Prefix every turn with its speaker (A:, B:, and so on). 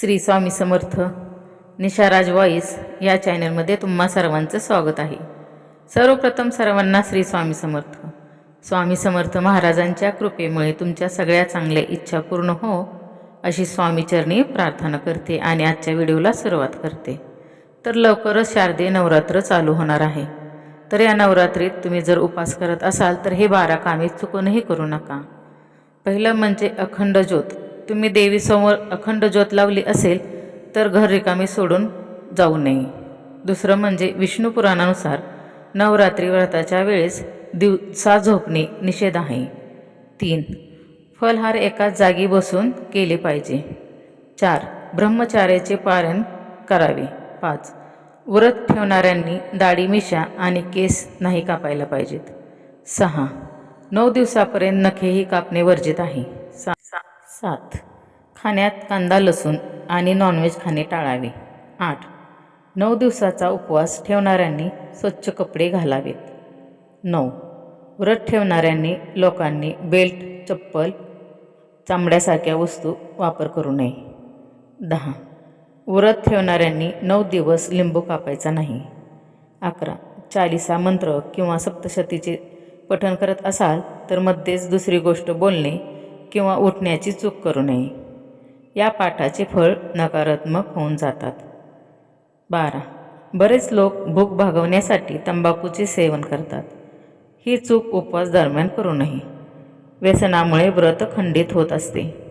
A: Shri Swami Samarth निशाराज voice या चॅनलमध्ये तुम्हा सर्वांचं स्वागत आहे. सर्वप्रथम सर्वांना श्री स्वामी समर्थ. स्वामी समर्थ महाराजांच्या कृपेमुळे तुमच्या सगळ्या चांगल्या इच्छा पूर्ण हो अशी स्वामीचरणी प्रार्थना करते आणि आजच्या व्हिडिओला सुरुवात करते. तर लवकरच शारदीय नवरात्र चालू होणार आहे. तर या नवरात्रीत तुम्ही जर उपास करत असाल तर हे बारा कामे चुकूनही करू नका. पहिलं म्हणजे अखंड ज्योत. तुम्ही देवीसमोर अखंड ज्योत लावली असेल तर घर रिकामी सोडून जाऊ नये. दुसरं म्हणजे विष्णू पुराणानुसार नवरात्री व्रताच्या वेळेस दिवसा झोपणे निषेध आहे. तीन फलहार एकाच जागी बसून केले पाहिजे. चार ब्रह्मचार्याचे पालन करावे. पाच व्रत ठेवणाऱ्यांनी दाढी मिशा आणि केस नाही कापायला पाहिजेत. सहा नऊ दिवसापर्यंत नखेही कापणे वर्जित आहे. सा सात. खाण्यात कांदा लसूण आणि नॉनव्हेज खाणे टाळावे. आठ. नऊ दिवसाचा उपवास ठेवणाऱ्यांनी स्वच्छ कपडे घालावेत. नऊ. व्रत ठेवणाऱ्यांनी लोकांनी बेल्ट चप्पल चामड्यासारख्या वस्तू वापर करू नये. दहा. व्रत ठेवणाऱ्यांनी नऊ दिवस लिंबू कापायचा नाही. अकरा. चालिसा मंत्र किंवा सप्तशतीचे पठण करत असाल तर मध्येच दुसरी गोष्ट बोलणे किंवा उठण्याची चूक करू नये. या पाठाचे फळ नकारात्मक होऊन जातात. बारा. बरेच लोक भूक भागवण्यासाठी तंबाखूचे सेवन करतात. ही चूक उपवास दरम्यान करू नये. व्यसनामुळे व्रत खंडित होत असते.